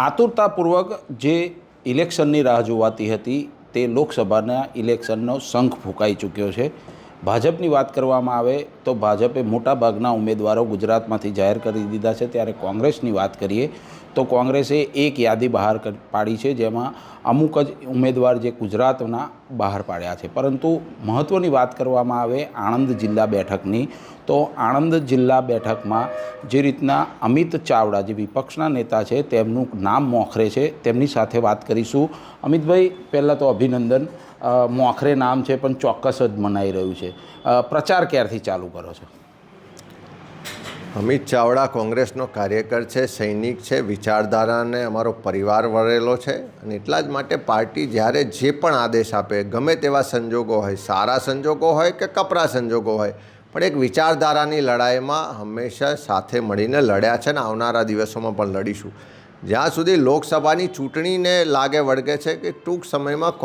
આતુરતાપૂર્વક જે ઇલેક્શનની રાહ જોવાતી હતી તે લોકસભાના ઇલેક્શનનો શંખ ફૂંકાઈ ચૂક્યો છે. ભાજપની વાત કરવામાં આવે તો ભાજપે મોટાભાગના ઉમેદવારો ગુજરાતમાંથી જાહેર કરી દીધા છે. ત્યારે કોંગ્રેસની વાત કરીએ તો કોંગ્રેસે એક યાદી બહાર પાડી છે જેમાં અમુક જ ઉમેદવાર જે ગુજરાતના બહાર પાડ્યા છે. પરંતુ મહત્ત્વની વાત કરવામાં આવે આણંદ જિલ્લા બેઠકની, તો આણંદ જિલ્લા બેઠકમાં જે રીતના અમિત ચાવડા જે વિપક્ષના નેતા છે તેમનું નામ મોખરે છે. તેમની સાથે વાત કરીશું. અમિતભાઈ, પહેલાં તો અભિનંદન. મોખરે નામ છે, પણ ચોક્કસ જ મનાઈ રહ્યું છે. પ્રચાર ક્યારથી ચાલુ કરો છો? અમિત ચાવડા કોંગ્રેસનો કાર્યકર છે, સૈનિક છે, વિચારધારાને અમારો પરિવાર વળેલો છે અને એટલા જ માટે પાર્ટી જ્યારે જે પણ આદેશ આપે, ગમે તેવા સંજોગો હોય, સારા સંજોગો હોય કે કપરા સંજોગો હોય, પણ એક વિચારધારાની લડાઈમાં હંમેશા સાથે મળીને લડ્યા છે ને આવનારા દિવસોમાં પણ લડીશું. જ્યાં સુધી લોકસભાની ચૂંટણીને લાગે વળગે છે કે ટૂંક સમયમાં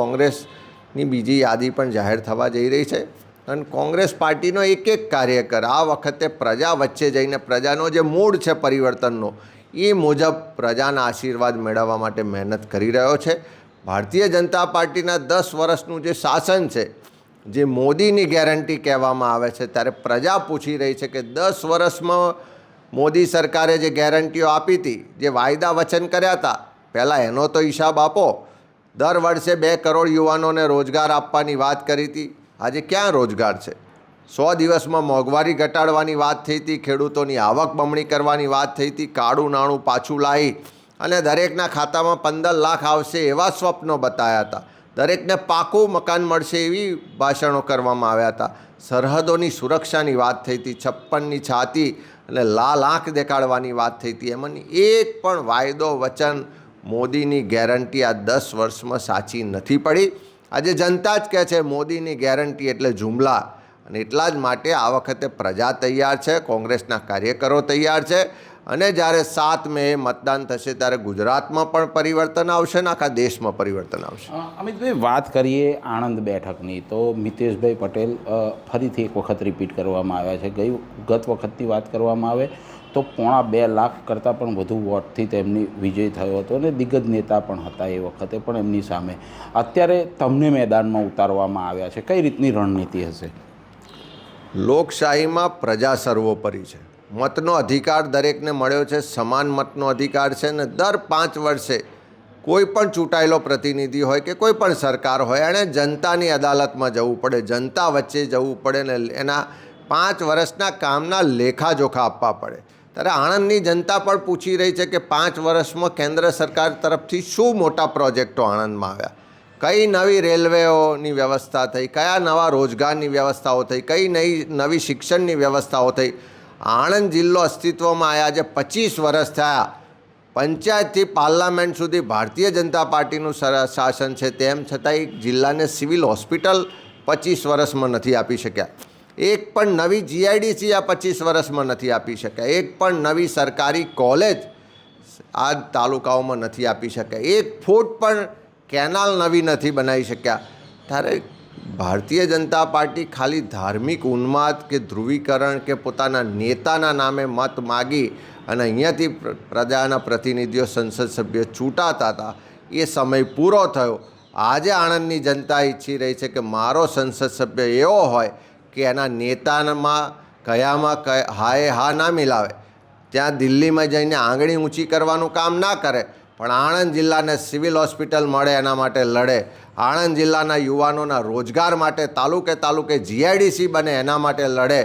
કોંગ્રેસની બીજી યાદી પણ જાહેર થવા જઈ રહી છે. અને કોંગ્રેસ પાર્ટીનો એક એક કાર્યકર આ વખતે પ્રજા વચ્ચે જઈને પ્રજાનો જે મૂળ છે પરિવર્તનનો એ મુજબ પ્રજાના આશીર્વાદ મેળવવા માટે મહેનત કરી રહ્યો છે. ભારતીય જનતા પાર્ટીના દસ વર્ષનું જે શાસન છે, જે મોદીની ગેરંટી કહેવામાં આવે છે, ત્યારે પ્રજા પૂછી રહી છે કે દસ વર્ષમાં મોદી સરકારે જે ગેરંટીઓ આપી હતી, જે વાયદા વચન કર્યા હતા, પહેલાં એનો તો હિસાબ આપો દર વર્ષે બે કરોડ યુવાનોને રોજગાર આપવાની વાત કરી હતી. આજે ક્યાં રોજગાર છે? સો દિવસમાં મોંઘવારી ઘટાડવાની વાત થઈ હતી, ખેડૂતોની આવક બમણી કરવાની વાત થઈ હતી, કાળું નાણું પાછું લાવી અને દરેકના ખાતામાં પંદર લાખ આવશે એવા સ્વપ્નો બતાવ્યા હતા. દરેકને પાકું મકાન મળશે એવી ભાષણો કરવામાં આવ્યા હતા. સરહદોની સુરક્ષાની વાત થઈ હતી, છપ્પનની છાતી અને લાલ આંખ દેખાડવાની વાત થઈ હતી. એમાંની એક પણ વાયદો, વચન મોદીની ગેરંટી આ દસ વર્ષમાં સાચી નથી પડી. આજે જનતા જ કહે છે, મોદીની ગેરંટી એટલે જુમલા. અને એટલા જ માટે આ વખતે પ્રજા તૈયાર છે, કોંગ્રેસના કાર્યકરો તૈયાર છે. અને જ્યારે સાત મે મતદાન થશે, ત્યારે ગુજરાતમાં પણ પરિવર્તન આવશે ને આખા દેશમાં પરિવર્તન આવશે? અમિતભાઈ, વાત કરીએ આણંદ બેઠકની, તો મિતેશભાઈ પટેલ ફરીથી એક વખત રિપીટ કરવામાં આવ્યા છે. ગઈ, ગત વખતની વાત કરવામાં આવે તો પોણા બે લાખ કરતાં પણ વધુ વોટથી તેમની વિજય થયો હતો અને દિગ્ગજ નેતા પણ હતા એ વખતે પણ એમની સામે. અત્યારે તમને મેદાનમાં ઉતારવામાં આવ્યા છે. કઈ રીતની રણનીતિ હશે? લોકશાહીમાં પ્રજા સર્વોપરી છે. મતનો અધિકાર દરેકને મળ્યો છે. સમાન મતનો અધિકાર છે ને દર પાંચ વર્ષે કોઈ પણ ચૂંટાયેલો પ્રતિનિધિ હોય કે કોઈ પણ સરકાર હોય, એણે જનતાની અદાલતમાં જવું પડે, જનતા વચ્ચે જવું પડે ને એના પાંચ વર્ષના કામના લેખાજોખા આપવા પડે. ત્યારે આણંદની જનતા પણ પૂછી રહી છે કે પાંચ વર્ષમાં કેન્દ્ર સરકાર તરફથી શું મોટા પ્રોજેક્ટો આણંદમાં આવ્યા? કઈ નવી રેલવેઓની વ્યવસ્થા થઈ? કયા નવા રોજગારની વ્યવસ્થાઓ થઈ? કઈ નવી નવી શિક્ષણની વ્યવસ્થાઓ થઈ? આણંદ જિલ્લો અસ્તિત્વમાં આવ્યા જે પચીસ વર્ષ થયા. પંચાયતથી પાર્લામેન્ટ સુધી ભારતીય જનતા પાર્ટીનું શાસન છે તેમ છતાંય જિલ્લાને સિવિલ હોસ્પિટલ પચીસ વર્ષમાં નથી આપી શક્યા. એક પણ નવી જીઆઈડીસી આ પચીસ વર્ષમાં નથી આપી શક્યા. એક પણ નવી સરકારી કોલેજ આ તાલુકાઓમાં નથી આપી શક્યા. એક ફૂટ પણ કેનાલ નવી નથી બનાવી શક્યા. ત્યારે ભારતીય જનતા પાર્ટી ખાલી ધાર્મિક ઉન્માદ કે ધ્રુવીકરણ કે પોતાના નેતાના નામે મત માગી અને અહીંયાથી પ્રજાના પ્રતિનિધિઓ, સંસદ સભ્ય ચૂંટાતા હતા, એ સમય પૂરો થયો. આજે આણંદની જનતા ઈચ્છી રહી છે કે મારો સંસદ સભ્ય એવો હોય કે એના નેતામાં કયામાં કયા હાએ હા ના મિલાવે. ત્યાં દિલ્હીમાં જઈને આંગળી ઊંચી કરવાનું કામ ના કરે, પણ આણંદ જિલ્લાને સિવિલ હોસ્પિટલ મળે એના માટે લડે. આણંદ જિલ્લાના યુવાનોના રોજગાર માટે તાલુકે તાલુકે જીઆઈડીસી બને એના માટે લડે.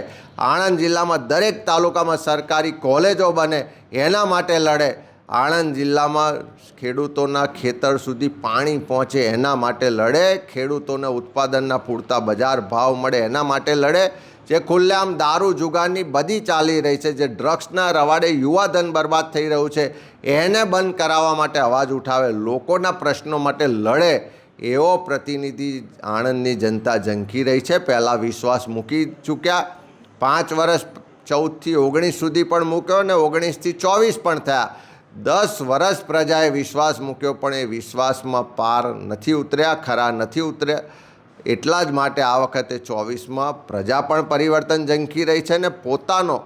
આણંદ જિલ્લામાં દરેક તાલુકામાં સરકારી કોલેજો બને એના માટે લડે. આણંદ જિલ્લામાં ખેડૂતોના ખેતર સુધી પાણી પહોંચે એના માટે લડે. ખેડૂતોને ઉત્પાદનના પૂરતા બજાર ભાવ મળે એના માટે લડે. જે ખુલ્લેઆમ દારૂ જુગારની બધી ચાલી રહી છે, જે ડ્રગ્સના રવાડે યુવાધન બરબાદ થઈ રહ્યું છે, એને બંધ કરાવવા માટે અવાજ ઉઠાવે, લોકોના પ્રશ્નો માટે લડે, એવો પ્રતિનિધિ આણંદની જનતા ઝંખી રહી છે. પહેલાં વિશ્વાસ મૂકી ચૂક્યા. પાંચ વર્ષ ચૌદથી ઓગણીસ સુધી પણ મૂક્યો ને ઓગણીસથી ચોવીસ પણ થયા. દસ વર્ષ પ્રજાએ વિશ્વાસ મૂક્યો, પણ એ વિશ્વાસમાં પાર નથી ઉતર્યા, ખરા નથી ઉતર્યા. એટલા જ માટે આ વખતે ચોવીસમાં પ્રજા પણ પરિવર્તન ઝંખી રહી છે અને પોતાનો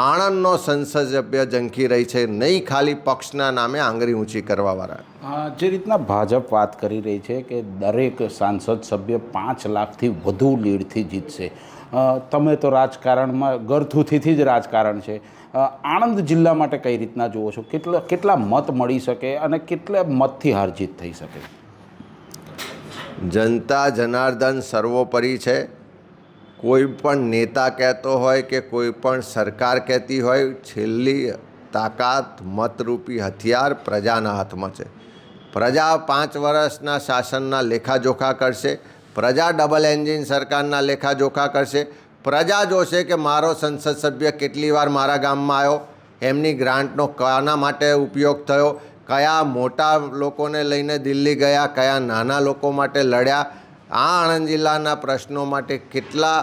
આણંદનો સંસદ સભ્ય ઝંખી રહી છે, નહીં ખાલી પક્ષના નામે આંગળી ઊંચી કરવાવાળા. જે રીતના ભાજપ વાત કરી રહી છે કે દરેક સાંસદ સભ્ય પાંચ લાખથી વધુ લીડથી જીતશે. તમે તો રાજકારણમાં ગરથુથીથી જ રાજકારણ છે. આણંદ જિલ્લા માટે કઈ રીતના જુઓ છો? કેટલા કેટલા મત મળી શકે અને કેટલા મતથી હારજીત થઈ શકે? જનતા, જનાર્દન સર્વોપરી છે. કોઈ પણ નેતા કહેતો હોય કે કોઈ પણ સરકાર કહેતી હોય, છેલ્લી તાકાત, મતરૂપી હથિયાર પ્રજાના હાથમાં છે. પ્રજા પાંચ વર્ષના શાસનના લેખાજોખા કરશે. પ્રજા ડબલ એન્જિન સરકારના લેખાજોખા કરશે. પ્રજા જોશે કે મારો સંસદ સભ્ય કેટલી વાર મારા ગામમાં આવ્યો. એમની ગ્રાન્ટનો કાના માટે ઉપયોગ થયો. કયા મોટા લોકોને લઈને દિલ્હી ગયા, કયા નાના લોકો માટે લડ્યા. આ આણંદ જિલ્લાના પ્રશ્નો માટે કેટલા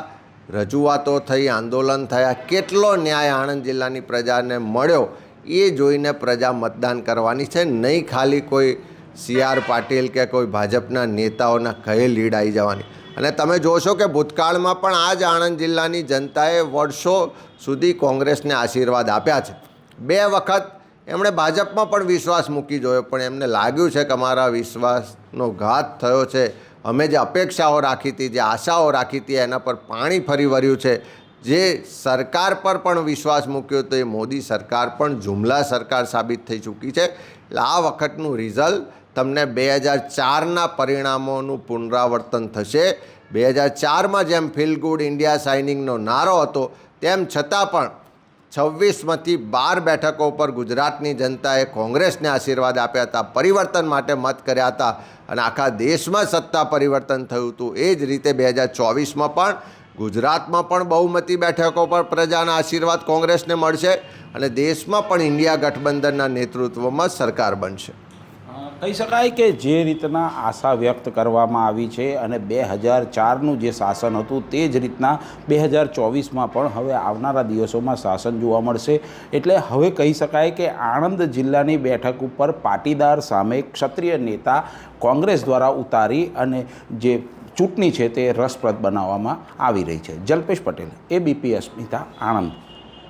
રજૂઆતો થઈ, આંદોલન થયા, કેટલો ન્યાય આણંદ જિલ્લાની પ્રજાને મળ્યો, એ જોઈને પ્રજા મતદાન કરવાની છે. નહીં ખાલી કોઈ સી આર પાટીલ કે કોઈ ભાજપના નેતાઓના કહે લીડ આવી જવાની. અને તમે જોશો કે ભૂતકાળમાં પણ આ જ આણંદ જિલ્લાની જનતાએ વર્ષો સુધી કોંગ્રેસને આશીર્વાદ આપ્યા છે. બે વખત એમણે ભાજપમાં પણ વિશ્વાસ મૂકી જોયો, પણ એમને લાગ્યું છે કે અમારા વિશ્વાસનો ઘાત થયો છે. અમે જે અપેક્ષાઓ રાખી હતી, જે આશાઓ રાખી હતી, એના પર પાણી ફરી વળ્યું છે. જે સરકાર પર પણ વિશ્વાસ મૂક્યો તો એ મોદી સરકાર પણ, જુમલા સરકાર સાબિત થઈ ચૂકી છે. એટલે આ વખતનું રિઝલ્ટ તમને બે હજાર ચારના પરિણામોનું પુનરાવર્તન થશે. બે હજાર ચારમાં જેમ ફીલ ગુડ ઇન્ડિયા સાઇનિંગનો નારો હતો, તેમ છતાં પણ છવ્વીસમાંથી બાર બેઠકો પર ગુજરાતની જનતાએ કોંગ્રેસને આશીર્વાદ આપ્યા હતા, પરિવર્તન માટે મત કર્યા હતા અને આખા દેશમાં સત્તા પરિવર્તન થયું હતું. એ જ રીતે બે હજાર ચોવીસમાં પણ ગુજરાતમાં પણ બહુમતી બેઠકો પર પ્રજાના આશીર્વાદ કોંગ્રેસને મળશે અને દેશમાં પણ ઇન્ડિયા ગઠબંધનના નેતૃત્વમાં સરકાર બનશે. કહી શકાય કે જે રીતના આશા વ્યક્ત કરવામાં આવી છે અને બે હજાર ચારનું જે શાસન હતું તે જ રીતના બે હજાર ચોવીસમાં પણ હવે આવનારા દિવસોમાં શાસન જોવા મળશે. એટલે હવે કહી શકાય કે આણંદ જિલ્લાની બેઠક ઉપર પાટીદાર સામે ક્ષત્રિય નેતા કોંગ્રેસ દ્વારા ઉતારી અને જે ચૂંટણી છે તે રસપ્રદ બનાવવામાં આવી રહી છે. જલ્પેશ પટેલ એબીપી અસ્મિતા આણંદ.